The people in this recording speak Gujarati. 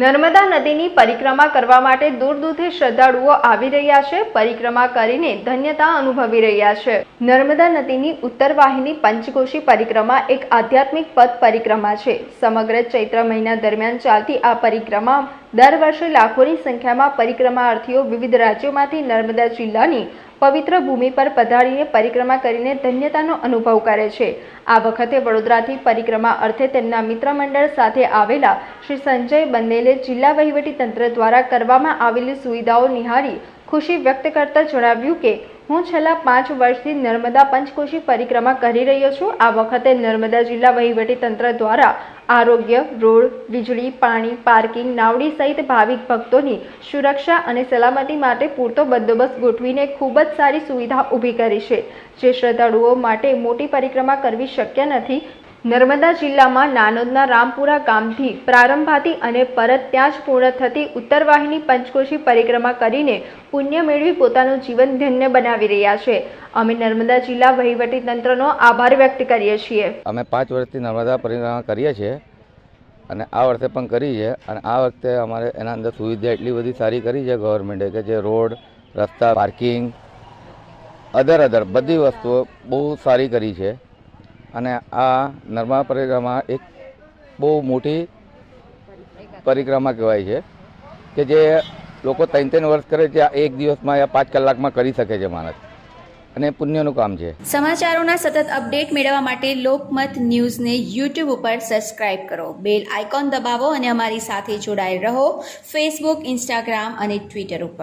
નર્મદા નદીની પરિક્રમા કરવા માટે દૂર દૂરથી શ્રદ્ધાળુઓ આવી રહ્યા છે. પરિક્રમા કરીને ધન્યતા અનુભવી રહ્યા છે. નર્મદા નદીની ઉત્તર વાહિની પંચકોશી પરિક્રમા એક આધ્યાત્મિક પથ પરિક્રમા છે. સમગ્ર ચૈત્ર મહિના દરમિયાન ચાલતી આ પરિક્રમા દર વર્ષે લાખોની સંખ્યામાં પરિક્રમાર્થીઓ વિવિધ રાજ્યોમાંથી નર્મદા જિલ્લાની પવિત્ર ભૂમિ પર પધારીને પરિક્રમા કરીને ધન્યતાનો અનુભવ કરે છે. આ વખતે વડોદરાથી પરિક્રમા અર્થે તેમના મિત્ર મંડળ સાથે આવેલા શ્રી સંજય બંદેલે જિલ્લા વહીવટીતંત્ર દ્વારા કરવામાં આવેલી સુવિધાઓ નિહાળી ખુશી વ્યક્ત કરતા જણાવ્યું કે હું છેલ્લા પાંચ વર્ષથી નર્મદા પંચકોશી પરિક્રમા કરી રહ્યો છું. આ વખતે નર્મદા જિલ્લા વહીવટીતંત્ર દ્વારા આરોગ્ય, રોડ, વીજળી, પાણી, પાર્કિંગ, નાવડી સહિત ભાવિક ભક્તોની સુરક્ષા અને સલામતી માટે પૂરતો બંદોબસ્ત ગોઠવીને ખૂબ જ સારી સુવિધા ઊભી કરી છે. જે શ્રદ્ધાળુઓ માટે મોટી પરિક્રમા કરવી શક્ય નથી નર્મદા જિલ્લામાં નાનોદના રામપુરા ગામથી પ્રારંભાથી અને પરત ત્યાં જ પૂર્ણ થતી ઉત્તર વાહિની પંચકોશી પરિક્રમા કરીને પુણ્ય મેળવી પોતાનું જીવન ધન્ય બનાવી રહ્યા છે. અમે નર્મદા જિલ્લા વહીવટીતંત્રનો આભાર વ્યક્ત કરીએ છીએ. અમે પાંચ વર્ષથી નર્મદા પરિક્રમા કરીએ છીએ અને આ વર્ષે પણ કરી છે અને આ વખતે અમારે એના અંદર સુવિધા એટલી બધી સારી કરી છે ગવર્મેન્ટે કે જે રોડ, રસ્તા પાર્કિંગ અધર અધર બધી વસ્તુઓ બહુ સારી કરી છે. અને આ નર્મદા પરિક્રમા એક બહુ મોટી પરિક્રમા કહેવાય છે કે જે લોકો ત્રણ ત્રણ વર્ષ કરે છે એક દિવસમાં યા પાંચ કલાકમાં કરી શકે છે માણસ. અને પુણ્યનું કામ છે. સમાચારોના સતત અપડેટ મેળવવા માટે લોકમત ન્યૂઝને યુટ્યુબ ઉપર સબસ્ક્રાઇબ કરો. બેલ આઇકોન દબાવો અને અમારી સાથે જોડાયેલ રહો. ફેસબુક ઇન્સ્ટાગ્રામ અને ટ્વિટર ઉપર.